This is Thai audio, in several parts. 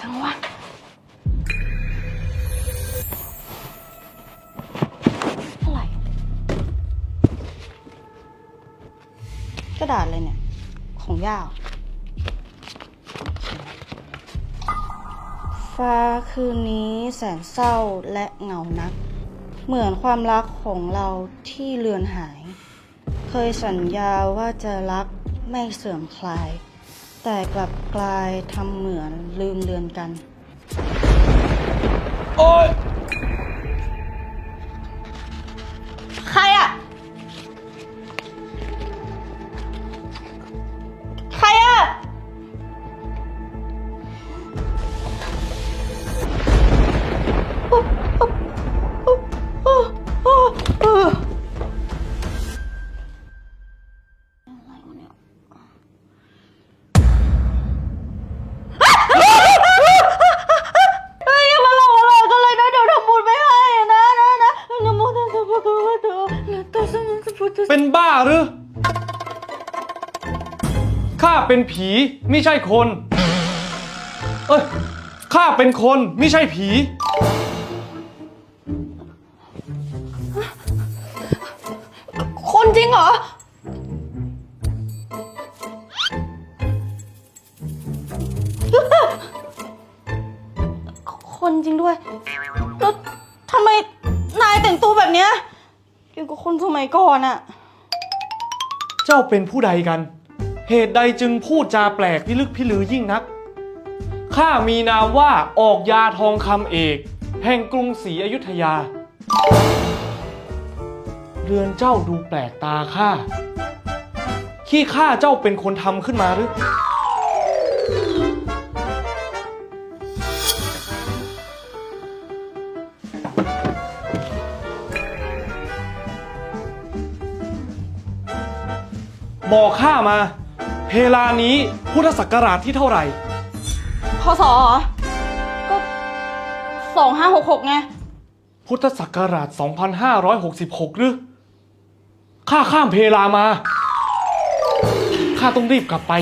จังวะอะไรกระดาษอะไรเนี่ย ของย่าเหรอฟ้าคืนนี้แสนเศร้าและเหงานัก เหมือนความรักของเราที่เลือนหาย เคยสัญญาว่าจะรักไม่เสื่อมคลาย แต่กลับกลายทำเหมือนลืมเลือนกัน โอ้ย เป็นผีไม่ใช่คน เอ้ยข้าเป็นคนไม่ใช่ผี คนจริงเหรอ คนจริงด้วยแล้วทำไมนายแต่งตัวแบบเนี้ยเกี่ยวกับคนสมัยก่อนอะ เจ้าเป็นผู้ใดกัน เหตุใดจึงพูดจาแปลกพิลึกพิลือยิ่งนัก ข้ามีนามว่าออกยาทองคำเอก แห่งกรุงศรีอยุธยา เรือนเจ้าดูแปลกตาข้า ขี้ข้าเจ้าเป็นคนทำขึ้นมาหรือ บอกข้ามา เพลานี้พุทธศักราชที่เท่าไหร่ พศเหรอก็สองห้าหกหกไง พุทธศักราช 2566 หรือ ข้าข้ามเพลามา ข้าต้องรีบกลับไป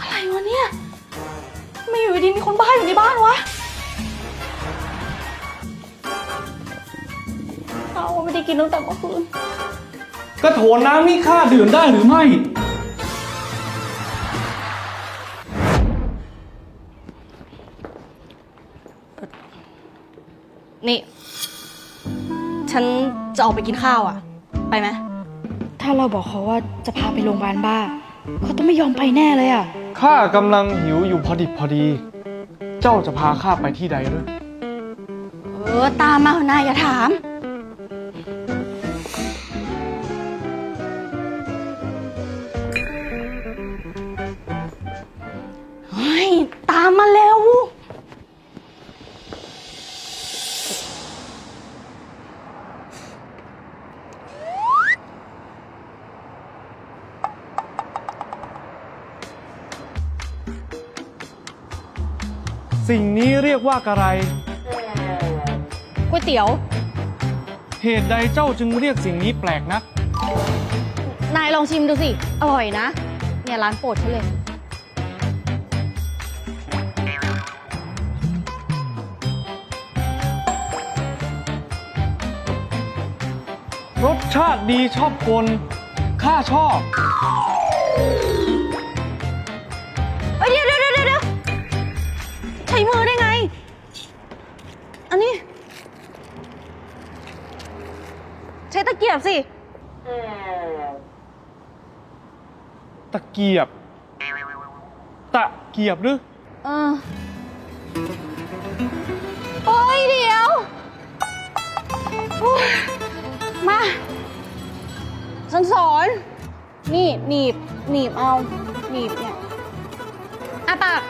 อะไรวะเนี่ยทำไม่อยู่ดีๆมีคนบ้าอยู่ในบ้านวะ ไม่ได้กินตั้งแต่เมื่อคืนกระโถนน้ำนี่ข้าดื่มได้หรือไม่ นี่ ฉันจะออกไปกินข้าวอะ ไปไหม ถ้าเราบอกเขาว่าจะพาไปโรงพยาบาลบ้า เขาต้องไม่ยอมไปแน่เลยอะ ข้ากำลังหิวอยู่พอดิบพอดี เจ้าจะพาข้าไปที่ใดหรือ เออ ตามมาเถอะนายอย่าถามามมาเร็ว สิ่งนี้เรียกว่ากระไร ก๋วยเตี๋ยว เหตุใดเจ้าจึงเรียกสิ่งนี้แปลกนัก นายลองชิมดูสิ อร่อยนะ เนี่ยร้านโปรดฉันเลย รสชาติดีชอบคนข้าชอบ เอ้ยเดี๋ยวเดี๋ยวเดี๋ยวเดี๋ยวใช้มือได้ไง อันนี้ ใช้ตะเกียบสิ ตะเกียบ ตะเกียบหรือ เออ ฉันสอน นี่หนีบหนีบเอาหนีบเนี่ยอาปาก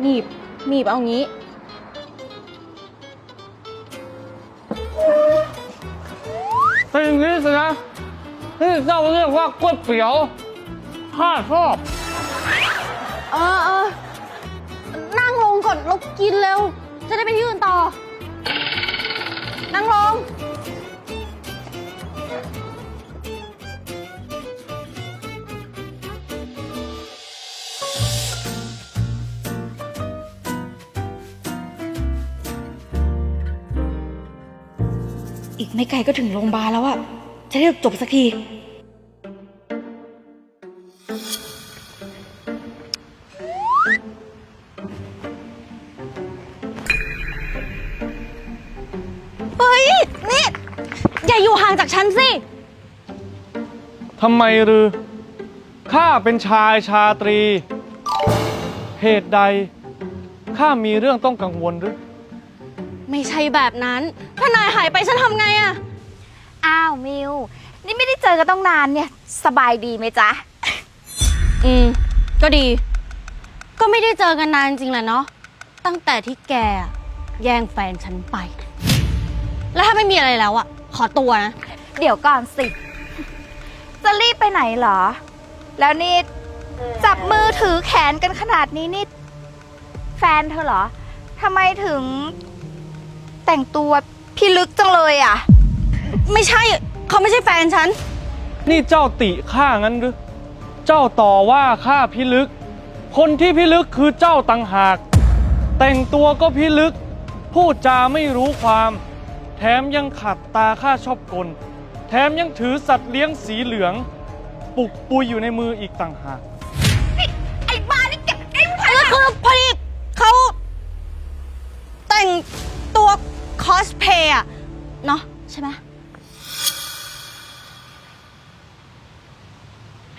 หนีบหนีบเอางี้ เป็นอย่างนี้สินะที่เจ้าเรียกว่าก๋วยเตี๋ยวข้าชอบเออเออนั่งลงก่อนแล้วกินเร็ว จะได้ไปที่อื่นต่อ นั่งลง อีกไม่ไกลก็ถึงโรงพยาบาลแล้วอะจะได้จบสักที ทำไมหรือ ข้าเป็นชายชาตรี เหตุใด ข้ามีเรื่องต้องกังวลหรือ ไม่ใช่แบบนั้น ถ้านายหายไปฉันทำไงอะอ้าวมิว นี่ไม่ได้เจอกันต้องนานเนี่ย สบายดีไหมจ๊ะ อืม ก็ดี ก็ไม่ได้เจอกันนานจริงแหละเนาะ ตั้งแต่ที่แกอะแย่งแฟนฉันไป แล้วถ้าไม่มีอะไรแล้วอะขอตัวนะ เดี๋ยวก่อนสิ จะรีบไปไหนเหรอ แล้วนี่จับมือถือแขนกันขนาดนี้นี่ แฟนเธอเหรอทำไมถึง แต่งตัวพิลึกจังเลยอะ ไม่ใช่เขาไม่ใช่แฟนฉัน นี่เจ้าติข้างั้นหรือ เจ้าต่อว่าข้าพิลึก คนที่พิลึกคือเจ้าตังหาก แต่งตัวก็พิลึก พูดจาไม่รู้ความ แถมยังขัดตาข้าชอบกล ถมยังถือสัตว์เลี้ยงสีเหลือง ปุกปุยอยู่ในมืออีกต่างหาก ไอ้บ้านี่แกไอ้ผู้ชายแล้วคือพอดีเขาแต่งตัวคอสเพย์อะเนาะใช่ไหม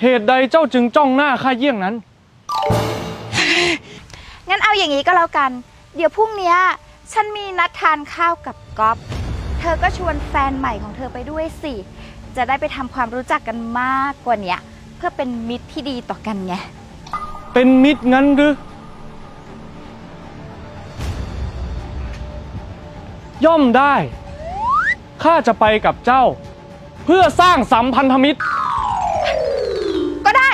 เหตุใดเจ้าจึงจ้องหน้าข้าเยี่ยงนั้น งั้นเอาอย่างนี้ก็แล้วกัน เดี๋ยวพรุ่งเนี้ยฉันมีนัดทานข้าวกับก๊อฟเธอก็ชวนแฟนใหม่ของเธอไปด้วยสิ จะได้ไปทำความรู้จักกันมากกว่าเนี้ยเพื่อเป็นมิตรที่ดีต่อกันไง เป็นมิตรงั้นหรือ ย่อมได้ ข้าจะไปกับเจ้า เพื่อสร้างสัมพันธมิตร ก็ได้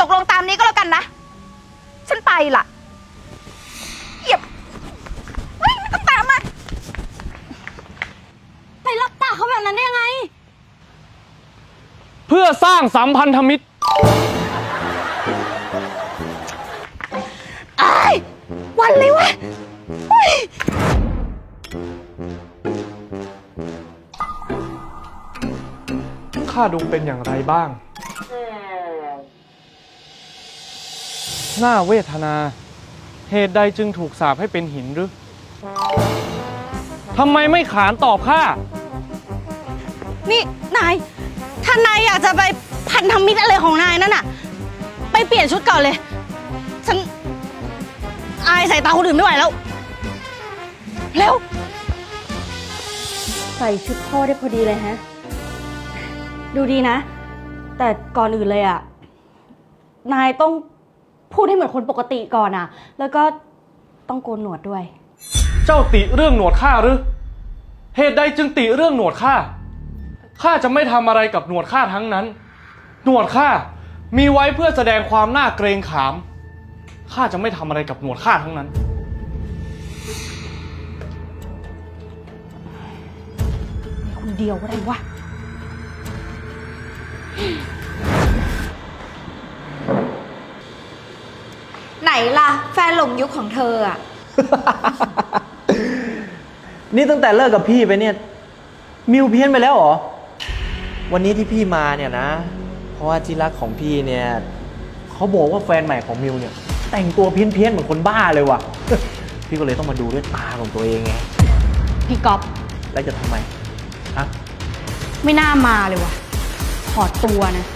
ตกลงตามนี้ก็แล้วกันนะ ฉันไปล่ะเหยียบเฮ้ยไม่ต้องตามมา ไปรับตาเขาแบบนั้นได้ยังไง เพื่อ สร้างสัมพันธมิตรอ้ายวันเลยวะเฮ้ยข้าดูเป็นอย่างไรบ้างน่าเวทนา เหตุใดจึงถูกสาปให้เป็นหินหรือ ทำไมไม่ขานตอบข้า นี่ นาย ถ้านายอยากจะไปพันธมิตรอะไรของนายนั่นน่ะ ไปเปลี่ยนชุดก่อนเลย ฉันอายสายตาคนอื่นไม่ไหวแล้ว เร็ว ใส่ชุดพ่อได้พอดีเลยฮะ ดูดีนะ แต่ก่อนอื่นเลยอะนายต้องพูดให้เหมือนคนปกติก่อนอะแล้วก็ต้องโกนหนวดด้วย เจ้าติเรื่องหนวดข้าหรือ เหตุใดจึงติเรื่องหนวดข้า ข้าจะไม่ทำอะไรกับหนวดข้าทั้งนั้น หนวดข้ามีไว้เพื่อแสดงความน่าเกรงขาม ข้าจะไม่ทำอะไรกับหนวดข้าทั้งนั้นคนเดียวก็ได้วะ ไหนล่ะ แฟนหลงยุคของเธออะนี่ตั้งแต่เลิกกับพี่ไปเนี่ย มิวเพี้ยนไปแล้วเหรอ วันนี้ที่พี่มาเนี่ยนะ เพราะว่าที่รักของพี่เนี่ยเขาบอกว่าแฟนใหม่ของมิวเนี่ย แต่งตัวเพี้ยนเพี้ยนๆเหมือนคนบ้าเลยว่ะ พี่ก็เลยต้องมาดูด้วยตาของตัวเองไง พี่ก๊อฟแล้วจะทำไมฮะ ไม่น่ามาเลยวะขอตัวนะ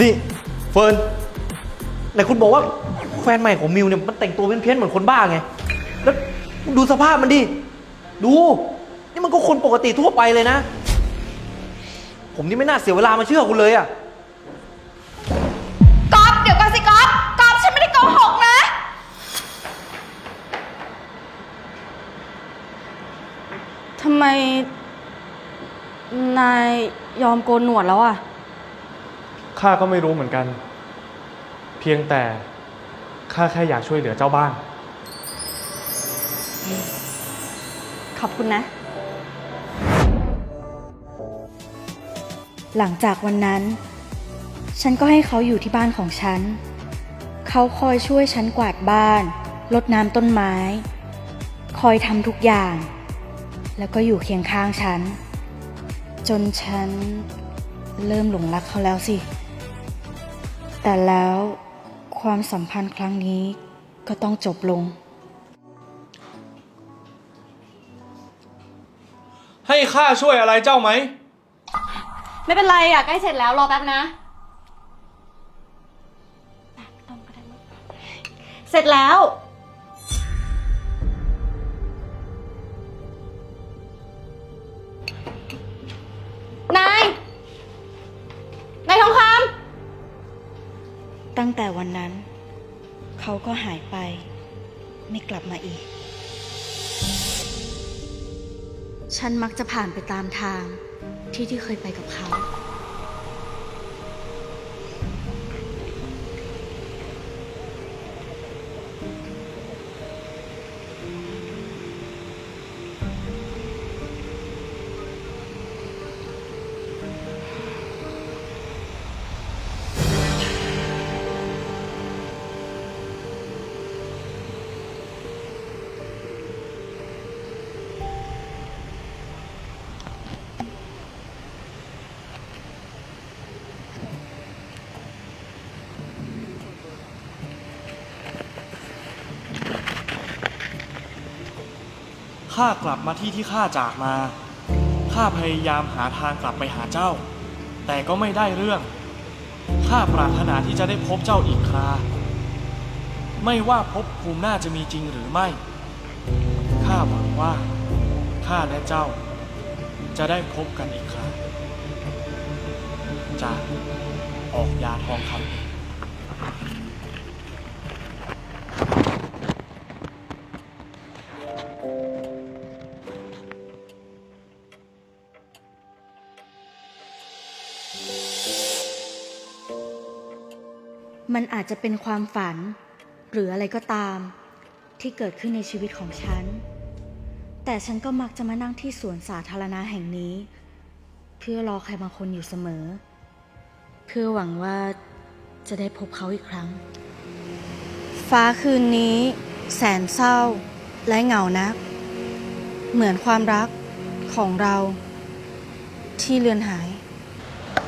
นี่เฟิร์นไหนคุณบอกว่าแฟนใหม่ของมิวเนี่ยมันแต่งตัวเพี้ยนๆเหมือนคนบ้าไง แล้วดูสภาพมันดิ ดู นี่มันก็คนปกติทั่วไปเลยนะ ผมนี่ไม่น่าเสียเวลามาเชื่อคุณเลยอะ ก๊อฟเดี๋ยวก่อนสิก๊อฟก๊อฟฉันไม่ได้โกหกนะ ทำไม นายยอมโกนหนวดแล้วอะ ข้าก็ไม่รู้เหมือนกัน เพียงแต่ข้าแค่อยากช่วยเหลือเจ้าบ้านขอบคุณนะ หลังจากวันนั้น ฉันก็ให้เขาอยู่ที่บ้านของฉัน เขาคอยช่วยฉันกวาดบ้าน รดน้ำต้นไม้ คอยทำทุกอย่าง แล้วก็อยู่เคียงข้างฉัน จนฉันเริ่มหลงรักเขาแล้วสิ แต่แล้วความสัมพันธ์ครั้งนี้ก็ต้องจบลง ให้ข้าช่วยอะไรเจ้าไหม ไม่เป็นไรอะ ใกล้เสร็จแล้ว รอแป๊บนะ เสร็จแล้ว ตั้งแต่วันนั้น เขาก็หายไป ไม่กลับมาอีก ฉันมักจะผ่านไปตามทางที่ที่เคยไปกับเขา ข้ากลับมาที่ที่ข้าจากมา ข้าพยายามหาทางกลับไปหาเจ้า แต่ก็ไม่ได้เรื่อง ข้าปรารถนาที่จะได้พบเจ้าอีกครา ไม่ว่าภพภูมิหน้าจะมีจริงหรือไม่ ข้าหวังว่า ข้าและเจ้า จะได้พบกันอีกคราจากออกยาทองคำ มันอาจจะเป็นความฝัน หรืออะไรก็ตาม ที่เกิดขึ้นในชีวิตของฉัน แต่ฉันก็มักจะมานั่งที่สวนสาธารณะแห่งนี้ เพื่อรอใครบางคนอยู่เสมอ เพื่อหวังว่าจะได้พบเขาอีกครั้ง ฟ้าคืนนี้ แสนเศร้า และเหงานัก เหมือนความรักของเรา ที่เลือนหาย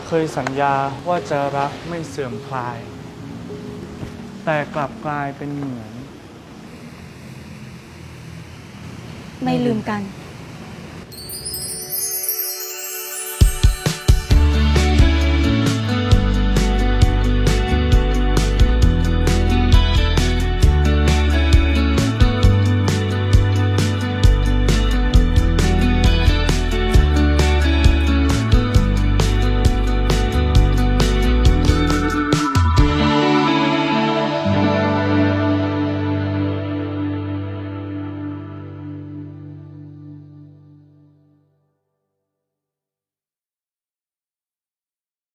เคยสัญญาว่าจะรักไม่เสื่อมคลาย แต่กลับกลายเป็นเหมือน ไม่ลืมกัน